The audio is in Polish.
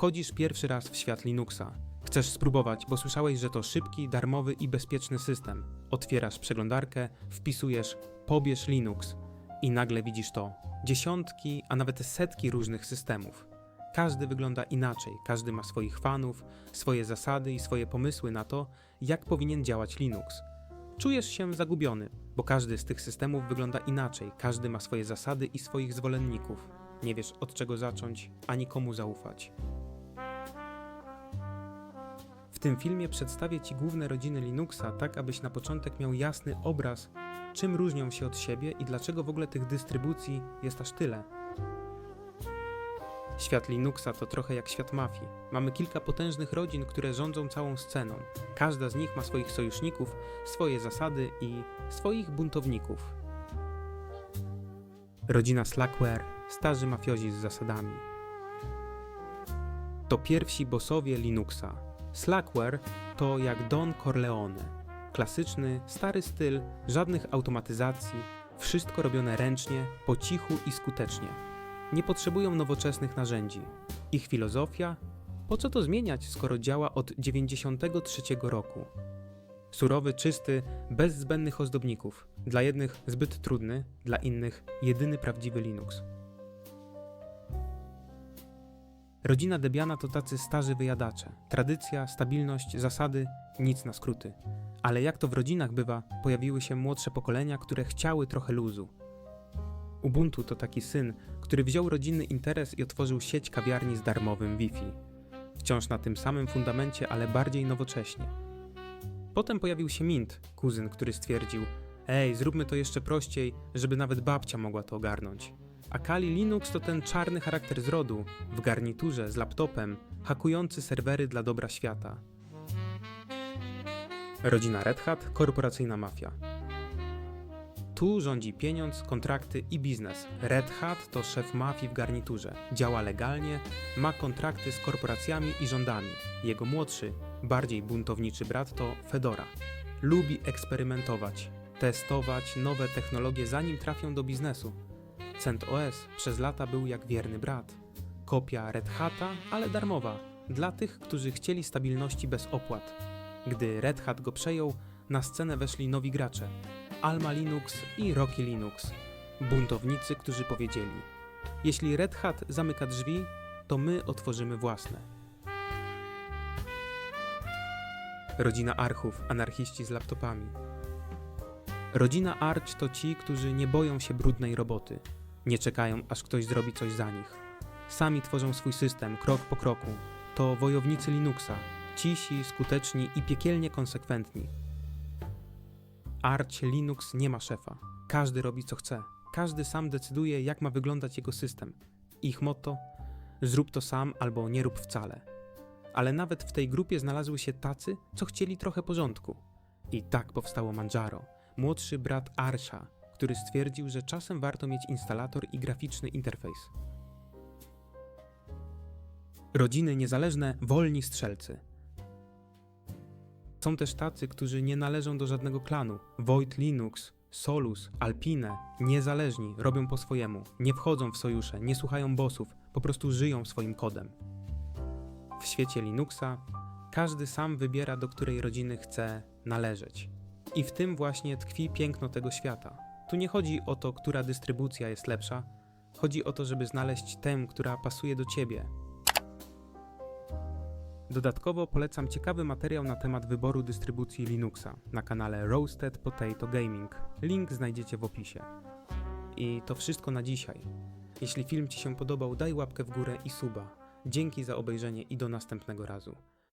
Wchodzisz pierwszy raz w świat Linuxa. Chcesz spróbować, bo słyszałeś, że to szybki, darmowy i bezpieczny system. Otwierasz przeglądarkę, wpisujesz pobierz Linux i nagle widzisz to. Dziesiątki, a nawet setki różnych systemów. Każdy wygląda inaczej, każdy ma swoich fanów, swoje zasady i swoje pomysły na to, jak powinien działać Linux. Czujesz się zagubiony, bo każdy z tych systemów wygląda inaczej, każdy ma swoje zasady i swoich zwolenników. Nie wiesz od czego zacząć, ani komu zaufać. W tym filmie przedstawię Ci główne rodziny Linuxa, tak abyś na początek miał jasny obraz, czym różnią się od siebie i dlaczego w ogóle tych dystrybucji jest aż tyle. Świat Linuxa to trochę jak świat mafii. Mamy kilka potężnych rodzin, które rządzą całą sceną. Każda z nich ma swoich sojuszników, swoje zasady i swoich buntowników. Rodzina Slackware, starzy mafiozi z zasadami. To pierwsi bossowie Linuxa. Slackware to jak Don Corleone. Klasyczny, stary styl, żadnych automatyzacji, wszystko robione ręcznie, po cichu i skutecznie. Nie potrzebują nowoczesnych narzędzi. Ich filozofia? Po co to zmieniać, skoro działa od 93 roku? Surowy, czysty, bez zbędnych ozdobników. Dla jednych zbyt trudny, dla innych jedyny prawdziwy Linux. Rodzina Debiana to tacy starzy wyjadacze. Tradycja, stabilność, zasady, nic na skróty. Ale jak to w rodzinach bywa, pojawiły się młodsze pokolenia, które chciały trochę luzu. Ubuntu to taki syn, który wziął rodzinny interes i otworzył sieć kawiarni z darmowym Wi-Fi. Wciąż na tym samym fundamencie, ale bardziej nowocześnie. Potem pojawił się Mint, kuzyn, który stwierdził: Ej, zróbmy to jeszcze prościej, żeby nawet babcia mogła to ogarnąć. A Kali Linux to ten czarny charakter z rodu, w garniturze, z laptopem, hakujący serwery dla dobra świata. Rodzina Red Hat, korporacyjna mafia. Tu rządzi pieniądz, kontrakty i biznes. Red Hat to szef mafii w garniturze. Działa legalnie, ma kontrakty z korporacjami i rządami. Jego młodszy, bardziej buntowniczy brat to Fedora. Lubi eksperymentować, testować nowe technologie zanim trafią do biznesu. CentOS przez lata był jak wierny brat. Kopia Red Hata, ale darmowa, dla tych, którzy chcieli stabilności bez opłat. Gdy Red Hat go przejął, na scenę weszli nowi gracze. Alma Linux i Rocky Linux. Buntownicy, którzy powiedzieli: Jeśli Red Hat zamyka drzwi, to my otworzymy własne. Rodzina Archów, anarchiści z laptopami. Rodzina Arch to ci, którzy nie boją się brudnej roboty. Nie czekają, aż ktoś zrobi coś za nich. Sami tworzą swój system, krok po kroku. To wojownicy Linuxa. Cisi, skuteczni i piekielnie konsekwentni. Arch Linux nie ma szefa. Każdy robi co chce. Każdy sam decyduje, jak ma wyglądać jego system. Ich motto: zrób to sam albo nie rób wcale. Ale nawet w tej grupie znalazły się tacy, co chcieli trochę porządku. I tak powstało Manjaro, młodszy brat Arsha, który stwierdził, że czasem warto mieć instalator i graficzny interfejs. Rodziny niezależne, wolni strzelcy. Są też tacy, którzy nie należą do żadnego klanu. Void Linux, Solus, Alpine, niezależni, robią po swojemu, nie wchodzą w sojusze, nie słuchają bossów, po prostu żyją swoim kodem. W świecie Linuxa każdy sam wybiera, do której rodziny chce należeć. I w tym właśnie tkwi piękno tego świata. Tu nie chodzi o to, która dystrybucja jest lepsza, chodzi o to, żeby znaleźć tę, która pasuje do ciebie, Dodatkowo polecam ciekawy materiał na temat wyboru dystrybucji Linuxa na kanale Roasted Potato Gaming. Link znajdziecie w opisie. I to wszystko na dzisiaj. Jeśli film Ci się podobał, daj łapkę w górę i suba. Dzięki za obejrzenie i do następnego razu.